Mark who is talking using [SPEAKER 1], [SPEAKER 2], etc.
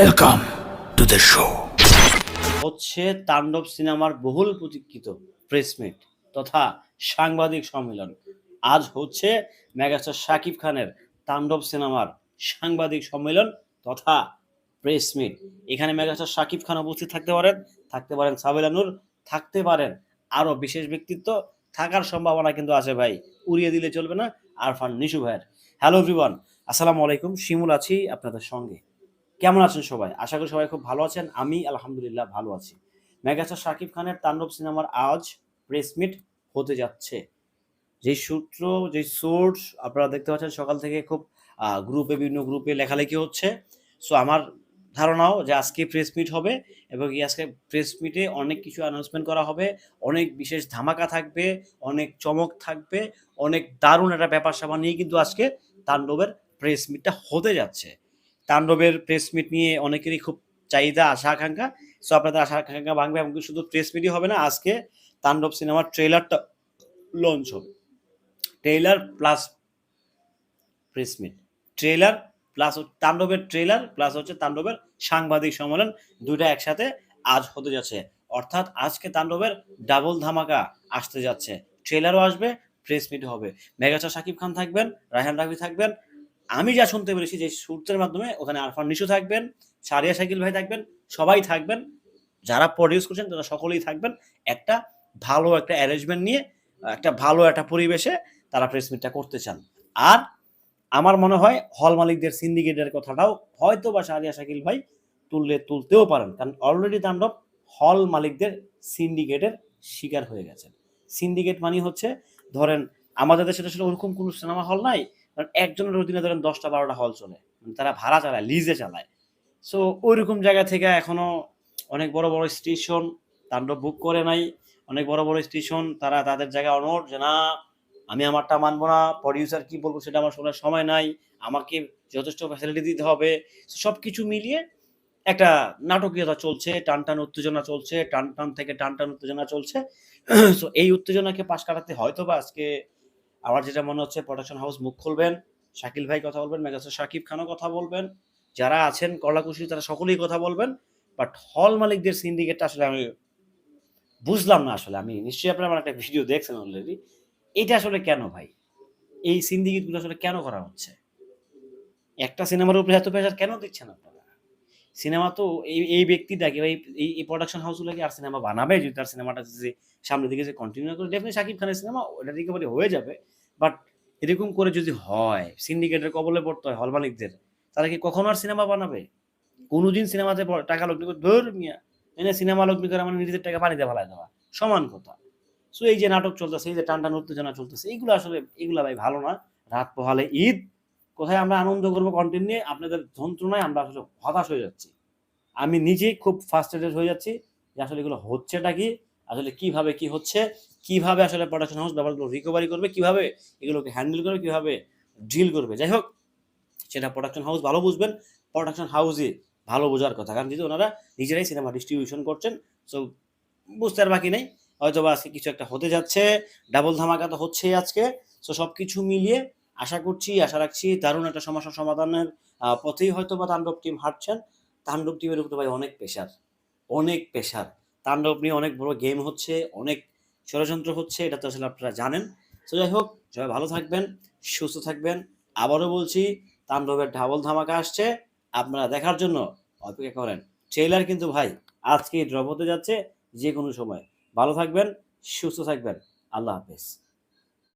[SPEAKER 1] Welcome to the show.
[SPEAKER 2] হচ্ছে তাণ্ডব সিনেমার বহুল প্রতীক্ষিত প্রেসমিট তথা সাংবাদিক সম্মেলন। আজ হচ্ছে মেগাস্টার শাকিব খানের তাণ্ডব সিনেমার সাংবাদিক সম্মেলন তথা প্রেসমিট এখানে মেগাস্টার শাকিব খান উপস্থিত থাকতে পারেন থাকতে পারেন সাবিলানুর থাকতে পারেন আরও বিশেষ ব্যক্তিত্ব। থাকার সম্ভাবনা কিন্তু আছে ভাই, উড়িয়ে দিলে চলবে না আরফান নিশু ভাইয়ের। হ্যালো এভরিওয়ান আসসালামু আলাইকুম, শিমুল আছি আপনাদের সঙ্গে। কেমন আছেন সবাই? আশা করি সবাই খুব ভালো আছেন। আমি আলহামদুলিল্লাহ ভালো আছি। মেগাস্টার শাকিব খানের তাণ্ডব সিনেমার আজ প্রেস মিট হতে যাচ্ছে। যে সূত্র যে সোর্স আপনারা দেখতে পাচ্ছেন, সকাল থেকে খুব গ্রুপে বিভিন্ন গ্রুপে লেখালেখি হচ্ছে। সো আমার ধারণাও যে আজকে প্রেস মিট হবে এবং আজকে প্রেস মিটে অনেক কিছু অ্যানাউন্সমেন্ট করা হবে। অনেক বিশেষ ধামাকা থাকবে, অনেক চমক থাকবে, অনেক দারুণ একটা ব্যাপার স্যাপার নিয়ে কিন্তু আজকে তাণ্ডবের প্রেস মিটটা হতে যাচ্ছে। তাণ্ডবের প্রেস মিট নিয়ে অনেকেরই খুব চাহিদা, আশা, আকাঙ্ক্ষা। সো আপনাদের আশা, আকাঙ্ক্ষা ভাঙবে এমনকি শুধু প্রেস মিটই হবে না, আজকে তাণ্ডব সিনেমার ট্রেলারটা লঞ্চ হবে। Trailer plus press meet trailer plus তাণ্ডবের ট্রেলার প্লাস হচ্ছে তাণ্ডবের সাংবাদিক সম্মেলন, দুইটা একসাথে আজ হতে যাচ্ছে। অর্থাৎ আজকে তাণ্ডবের ডাবল ধামাকা আসতে যাচ্ছে। ট্রেলারও আসবে প্রেস মিট হবে। মেগাস্টার শাকিব খান থাকবেন, রায়হান রাফি থাকবেন আমি যা শুনতে পেরেছি যে সূত্রের মাধ্যমে ওখানে আরফান নিশু থাকবেন, সারিয়া শাকিল ভাই থাকবেন, সবাই থাকবেন, যারা প্রডিউস করছেন তারা সকলেই থাকবেন। একটা ভালো একটা অ্যারেঞ্জমেন্ট নিয়ে, একটা ভালো একটা পরিবেশে তারা প্রেস মিটটা করতে চান। আর আমার মনে হয় হল মালিকদের সিন্ডিকেটের কথাটাও হয়তো বা সারিয়া শাকিল ভাই তুললে, তুলতেও পারেন। কারণ অলরেডি তাণ্ডব হল মালিকদের সিন্ডিকেটের শিকার হয়ে গেছেন। সিন্ডিকেট মানে হচ্ছে, ধরেন, আমাদের দেশে আসলে ওরকম কোনো সিনেমা হল নাই। কারণ একজনের অধীনে ধরেন দশটা, বারোটা হল চলে। মানে তারা ভাড়া চালায় লিজে চালায়। সো ওইরকম জায়গা থেকে এখনও অনেক বড় বড় স্টেশন তাণ্ডব বুক করে নাই। অনেক বড় বড় স্টেশন তারা তাদের জায়গায় অনড় যে, না, আমি আমারটা মানবো না। প্রডিউসার কি বলব সেটা আমার শোনার সময় নাই। আমাকে যথেষ্ট ফ্যাসিলিটি দিতে হবে। সব কিছু মিলিয়ে একটা নাটকীয়তা চলছে টান টান উত্তেজনা চলছে টান টান থেকে টান টান উত্তেজনা চলছে। সো এই উত্তেজনাকে পাশ কাটাতে হয়তো বা আজকে আমার যেটা মনে হচ্ছে প্রোডাকশন হাউস মুখ খুলবেন, শাকিল ভাই কথা বলবেন মেগাস্টার শাকিব খানও কথা বলবেন, যারা আছেন কলাকুশি তারা সকলেই কথা বলবেন বাট হল মালিকদের সিন্ডিকেটটা আসলে আমি বুঝলাম না আসলে, আমি নিশ্চয়ই আপনারা আমার একটা ভিডিও দেখছেন অলরেডি এটা আসলে কেন ভাই? এই সিন্ডিকেটগুলো আসলে কেন করা হচ্ছে? একটা সিনেমার উপরে এত প্রেশার কেন দিচ্ছেন আপনারা? সিনেমা তো এই এই ব্যক্তিটাকে বা এই- এই প্রোডাকশন হাউসগুলোকে আর সিনেমা বানাবে যদি তার সিনেমাটা যে সামনের দিকে যে কন্টিনিউ করে ডেফিনেটলি শাকিব খানের সিনেমা ওটা রিকভারি হয়ে যাবে। বাট এরকম করে যদি হয় সিন্ডিকেটের কবলে পড়তে হয় হল মালিকদের, তারা কি কখনো আর সিনেমা বানাবে? কোনোদিন সিনেমাতে টাকা লগ্নি করে, ধর মিয়া সিনেমা লগ্নি করে আমার নিজেদের টাকা পানিতে ফেলায় দেওয়া। সমান কথা। সো এই যে নাটক চলতেছে, এই যে টান টান উত্তেজনা চলতেছে, এইগুলো আসলে, এগুলো ভাই ভালো না। রাত পোহালে ঈদ কোথায় আমরা আনন্দ করব কন্টেন্ট নিয়ে, আপনাদের যন্ত্রণায় আমরা আসলে হতাশ হয়ে যাচ্ছি। আমি নিজেই খুব ফার্স্টেডেড হয়ে যাচ্ছি যে আসলে এগুলো হচ্ছেটা কি, আসলে কীভাবে কি হচ্ছে, কীভাবে আসলে প্রোডাকশন হাউস ব্যাপারগুলো রিকভারি করবে, কীভাবে এগুলোকে হ্যান্ডেল করবে, কীভাবে ডিল করবে। যাই হোক, সেটা প্রোডাকশন হাউস ভালো বুঝবেন প্রোডাকশন হাউসে ভালো বোঝার কথা। কারণ যেহেতু ওনারা নিজেরাই সিনেমা ডিস্ট্রিবিউশন করছেন সো বুঝতে আর বাকি নেই। হয়তো বা আজকে কিছু একটা হতে যাচ্ছে ডাবল ধামাকা তো হচ্ছেই আজকে সো সব কিছু মিলিয়ে আশা করছি, আশা রাখছি দারুণ একটা সমস্যা সমাধানের পথেই হয়তো বা তাণ্ডব টিম হাঁটছেন। তাণ্ডব টিমের উপরে ভাই অনেক প্রেশার অনেক প্রেশার তাণ্ডব নিয়ে অনেক বড় গেম হচ্ছে, অনেক ষড়যন্ত্র হচ্ছে, এটা তো আসলে আপনারা জানেন। তো যাই হোক, সবাই ভালো থাকবেন, সুস্থ থাকবেন। আবারও বলছি, তাণ্ডবের ঢাবল ধামাকা আসছে। আপনারা দেখার জন্য অপেক্ষা করেন। ট্রেলার কিন্তু ভাই আজকে ড্রপ হতে যাচ্ছে যে কোনো সময়। ভালো থাকবেন, সুস্থ থাকবেন। আল্লাহ হাফেজ।